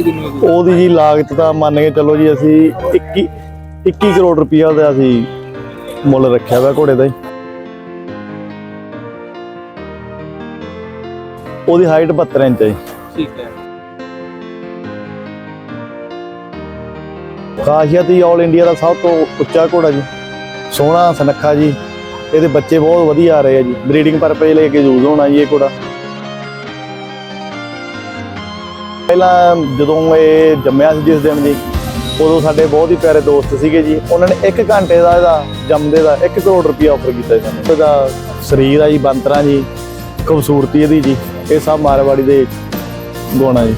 ਉਹਦੀ ਜੀ ਲਾਗਤ ਤਾਂ ਮੰਨ ਕੇ ਚੱਲੋ ਜੀ ਅਸੀਂ 21 21 ਕਰੋੜ ਰੁਪਇਆ ਦਾ ਅਸੀਂ ਮੁੱਲ ਰੱਖਿਆ ਵਾ ਘੋੜੇ ਦਾ ਜੀ ਉਹਦੀ ਹਾਈਟ 72 ਇੰਚ ਹੈ ਠੀਕ ਹੈ। ਖਾਸੀਅਤ ਹੀ 올 ਇੰਡੀਆ ਦਾ ਸਭ ਤੋਂ ਉੱਚਾ ਘੋੜਾ ਜੀ। ਸੋਹਣਾ ਸੁਨੱਖਾ ਜੀ। ਇਹਦੇ ਬੱਚੇ ਬਹੁਤ ਵਧੀਆ ਆ ਰਹੇ ਆ ਜੀ। ਬਰੀਡਿੰਗ ਪਰਪਸ ਲਈ ਅੱਗੇ ਯੂਜ਼ ਹੋਣਾ ਜੀ ਇਹ ਘੋੜਾ। ਪਹਿਲਾਂ ਜਦੋਂ ਇਹ ਜੰਮਿਆ ਸੀ ਜਿਸ ਦਿਨ ਜੀ ਉਦੋਂ ਸਾਡੇ ਬਹੁਤ ਹੀ ਪਿਆਰੇ ਦੋਸਤ ਸੀਗੇ ਜੀ। ਉਹਨਾਂ ਨੇ 1 ਘੰਟੇ ਦਾ ਇਹਦਾ ਜੰਮਦੇ ਦਾ 1 ਕਰੋੜ ਰੁਪਇਆ ਆਫਰ ਕੀਤਾ ਸਾਨੂੰ। ਇਹਦਾ ਸਰੀਰ ਆ ਜੀ ਬੰਤਰਾ ਜੀ ਖੂਬਸੂਰਤੀ ਇਹਦੀ ਜੀ ਇਹ ਸਭ ਮਾਰਵਾੜੀ ਦੇ ਗੁਣ ਆ ਜੀ।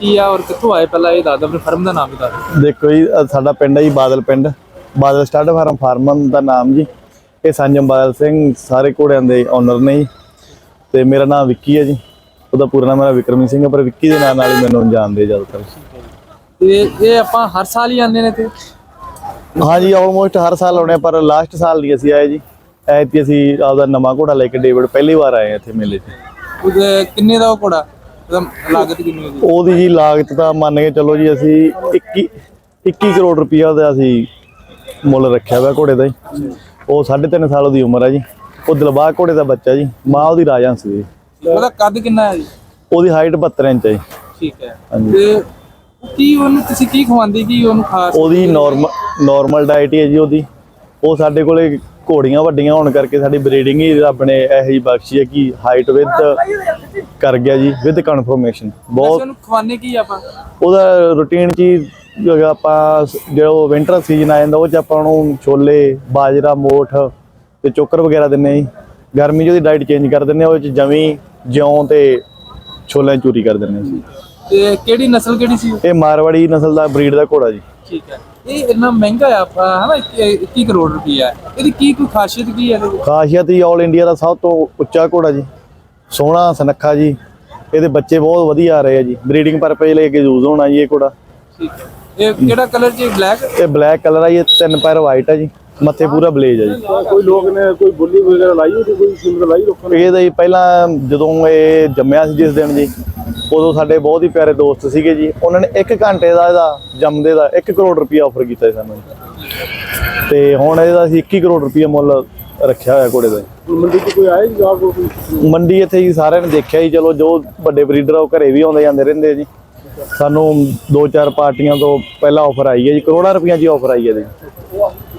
ਕੀ ਆ ਔਰ ਕਿੱਥੋਂ ਆਏ ਪਹਿਲਾਂ ਇਹ ਦੱਸ ਦਿਓ ਆਪਣੀ ਫਰਮ ਦਾ ਨਾਮ ਵੀ ਦੱਸ ਦਿਓ। ਦੇਖੋ ਜੀ ਸਾਡਾ ਪਿੰਡ ਹੈ ਜੀ ਬਾਦਲ ਪਿੰਡ। ਬਾਦਲ ਸਟਾਰਟ ਫਾਰਮ ਫਾਰਮਨ ਦਾ ਨਾਮ ਜੀ। ਇਹ ਸੰਜਮ ਬਾਦਲ ਸਿੰਘ ਸਾਰੇ ਘੋੜਿਆਂ ਦੇ ਓਨਰ ਨੇ ਜੀ। ਤੇ ਮੇਰਾ ਨਾਮ ਵਿੱਕੀ ਹੈ ਜੀ। ਉਹਦਾ ਪੂਰਾ ਨਾਮ ਮੇਰਾ ਵਿਕਰਮੀ ਸਿੰਘ ਹੈ ਪਰ ਵਿੱਕੀ ਦੇ ਨਾਂ ਨਾਲ ਹੀ ਮੈਨੂੰ ਜਾਣਦੇ ਜ਼ਿਆਦਾਤਰ। ਤੇ ਇਹ ਆਪਾਂ ਹਰ ਸਾਲ ਹੀ ਆਉਂਦੇ ਨੇ ਤੇ? ਹਾਂ ਜੀ ਆਲਮੋਸਟ ਹਰ ਸਾਲ ਆਉਣੇ ਪਰ ਲਾਸਟ ਸਾਲ ਨਹੀਂ ਅਸੀਂ ਆਏ ਜੀ। ਐਤਕੀ ਅਸੀਂ ਆਪਦਾ ਨਵਾਂ ਘੋੜਾ ਲੈ ਕੇ ਡੇਵਿਡ ਪਹਿਲੀ ਵਾਰ ਆਏ ਇੱਥੇ ਮੇਲੇ 'ਚ। ਉਹਦੇ ਕਿੰਨੇ ਦਾ ਉਹ ਘੋੜਾ? ਲਾਗਤ ਕਿੰਨੀ ਹੋਈ ਉਹਦੀ ਜੀ ਲਾਗਤ ਤਾਂ ਮੰਨ ਕੇ ਚੱਲੋ ਜੀ ਅਸੀਂ 21 21 ਕਰੋੜ ਰੁਪਇਆ ਦਾ ਅਸੀਂ ਮੁੱਲ ਰੱਖਿਆ ਹੋਇਆ ਘੋੜੇ ਦਾ ਜੀ। ਉਹ 3.5 ਸਾਲ ਦੀ ਉਮਰ ਹੈ ਜੀ। ਉਹ ਦਿਲਬਾਗ ਘੋੜੇ ਦਾ ਬੱਚਾ ਜੀ। ਮਾਂ ਉਹਦੀ ਰਾਜਾ ਸੀ। ਜੀ ਉਹਦਾ ਕੱਦ ਕਿੰਨਾ ਹੈ ਜੀ? ਉਹਦੀ ਹਾਈਟ 72 ਇੰਚ ਹੈ ਜੀ। ਠੀਕ ਹੈ। ਤੇ ਕੀ ਉਹਨੂੰ ਤੁਸੀਂ ਕੀ ਖਵਾਉਂਦੇ ਕੀ ਉਹਨੂੰ ਖਾਸ ਉਹਦੀ ਨਾਰਮਲ ਨਾਰਮਲ ਡਾਈਟ ਹੈ ਜੀ ਉਹਦੀ। ਉਹ ਸਾਡੇ ਕੋਲੇ ਘੋੜੀਆਂ ਵੱਡੀਆਂ ਹੋਣ ਕਰਕੇ ਸਾਡੀ ਬਰੀਡਿੰਗ ਹੀ ਰੱਬ ਨੇ ਇਹੋ ਜਿਹੀ ਬਖਸ਼ੀ ਹੈ ਕਿ ਹਾਈਟ ਵਿਦ ਕਰ ਗਿਆ ਜੀ ਵਿਦ ਕਨਫਰਮੇਸ਼ਨ ਬਹੁਤ ਉਹਨੂੰ ਖਵਾਉਂਦੇ ਕੀ ਆਪਾਂ? ਉਹਦਾ ਰੂਟੀਨ ਹੀ ਜੋ ਆਪਾਂ ਸ- ਜਿਹੜਾ ਵਿੰਟਰ ਸੀਜ਼ਨ ਆ ਜਾਂਦਾ ਉਹ ਚ ਆਪਾਂ ਨੂੰ ਛੋਲੇ ਬਾਜਰਾ ਮੋਠ ਤੇ ਚੋਕਰ ਵਗੈਰਾ ਦਿੰਨੇ ਆ ਜੀ। ਗਰਮੀ 'ਚ ਉਹਦੀ ਡਾਈਟ ਚੇਂਜ ਕਰ ਦਿੰਨੇ ਆ ਉਹ ਚ ਜਵੀਂ ਜਿਉਂ ਤੇ ਛੋਲਿਆਂ ਦੀ ਚੂਰੀ ਕਰ ਦਿੰਨੇ ਆ ਜੀ। ਤੇ ਕਿਹੜੀ ਨਸਲ ਕਿਹੜੀ ਸੀ? ਇਹ ਮਾਰਵਾੜੀ ਨਸਲ ਦਾ ਬਰੀਡ ਦਾ ਘੋੜਾ ਜੀ। ਠੀਕ ਹੈ। ਇਹ ਇੰਨਾ ਮਹਿੰਗਾ ਆ ਹਨਾ 21 ਕਰੋੜ ਰੁਪਈਆ। ਇਹਦੀ ਕੀ ਕੋਈ ਖਾਸੀਅਤ ਕੀ ਹੈ? ਖਾਸੀਅਤ ਹੀ 올 ਇੰਡੀਆ ਦਾ ਸਭ ਤੋਂ ਉੱਚਾ ਘੋੜਾ ਜੀ। ਸੋਹਣਾ ਸੁਨੱਖਾ ਜੀ। ਇਹਦੇ ਬੱਚੇ ਬਹੁਤ ਵਧੀਆ ਆ ਰਹੇ ਆ ਜੀ। ਬਰੀਡਿੰਗ ਪਰਪਸ ਲਈ ਅੱਗੇ ਯੂਜ਼ ਹੋਣਾ ਜੀ ਇਹ ਘੋੜਾ। ਠੀਕ ਹੈ। ਇਹ ਕਿਹੜਾ ਕਲਰ ਜੀ? ਬਲੈਕ ਇਹ ਬਲੈਕ ਕਲਰ ਆ ਜੀ ਇਹ ਤਿੰਨ ਪੈਰ ਵਾਈਟ ਆ ਜੀ। ਮੱਥੇ ਪੂਰਾ ਬਲੇਜ ਆ ਜੀ। ਕੋਈ ਲੋਕ ਨੇ ਕੋਈ ਬੁੱਲੀ ਵਗੈਰਾ ਲਾਈ ਹੋਈ ਕੋਈ ਸਿੰਬਲ ਲਾਈ ਲੋਕਾਂ ਇਹ ਤਾਂ ਜੀ ਪਹਿਲਾਂ ਜਦੋਂ ਇਹ ਜੰਮਿਆ ਸੀ ਜਿਸ ਦਿਨ ਜੀ ਉਦੋਂ ਸਾਡੇ ਬਹੁਤ ਹੀ ਪਿਆਰੇ ਦੋਸਤ ਸੀਗੇ ਜੀ। ਉਹਨਾਂ ਨੇ 1 ਘੰਟੇ ਦਾ ਇਹਦਾ ਜੰਮਦੇ ਦਾ 1 ਕਰੋੜ ਰੁਪਇਆ ਆਫਰ ਕੀਤਾ ਸਾਨੂੰ ਤੇ ਹੁਣ ਇਹਦਾ ਅਸੀਂ 21 ਕਰੋੜ ਰੁਪਇਆ ਮੁੱਲ ਰੱਖਿਆ ਹੋਇਆ ਘੋੜੇ ਦਾ ਜੀ। ਮੰਡੀ 'ਚ ਕੋਈ ਆਏ ਜਾਂ ਕੋਈ ਮੰਡੀ ਇੱਥੇ ਜੀ ਸਾਰਿਆਂ ਨੇ ਦੇਖਿਆ ਜੀ ਚਲੋ ਜੋ ਵੱਡੇ ਬਰੀਡਰ ਉਹ ਘਰੇ ਵੀ ਆਉਂਦੇ ਜਾਂਦੇ ਰਹਿੰਦੇ ਜੀ। ਸਾਨੂੰ ਦੋ ਚਾਰ ਪਾਰਟੀਆਂ ਤੋਂ ਪਹਿਲਾਂ ਆਫਰ ਆਈ ਹੈ ਜੀ ਕਰੋੜਾਂ ਰੁਪਈਆਂ ਦੀ ਆਫਰ ਆਈ ਹੈ ਜੀ।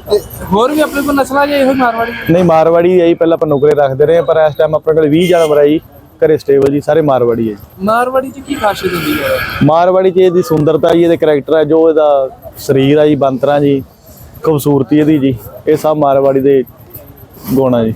ਤੇ ਹੋਰ ਵੀ ਆਪਣੇ ਕੋਲ ਨਸਲਾਂ ਜੇ ਇਹੋ ਮਾਰਵਾੜੀ? ਨਹੀਂ ਮਾਰਵਾੜੀ ਜੀ ਪਹਿਲਾਂ ਆਪਾਂ ਨੁਕਰੇ ਰੱਖਦੇ ਰਹੇ ਪਰ ਇਸ ਟਾਈਮ ਆਪਣੇ ਕੋਲ 20 ਜਾਨਵਰ ਆ ਜੀ ਘਰੇ ਸਟੇਬਲ ਜੀ ਸਾਰੇ ਮਾਰਵਾੜੀ ਹੈ ਜੀ। ਮਾਰਵਾੜੀ ਚ ਕੀ ਖਾਸੀਅਤ ਹੁੰਦੀ ਹੈ? ਮਾਰਵਾੜੀ 'ਚ ਇਹਦੀ ਸੁੰਦਰਤਾ ਜੀ ਇਹਦੇ ਕੈਰੈਕਟਰ ਹੈ ਜੋ ਇਹਦਾ ਸਰੀਰ ਆ ਜੀ ਬੰਤਰਾ ਜੀ ਖੂਬਸੂਰਤੀ ਇਹਦੀ ਜੀ ਇਹ ਸਭ ਮਾਰਵਾੜੀ ਦੇ ਗੁਣ ਆ ਜੀ।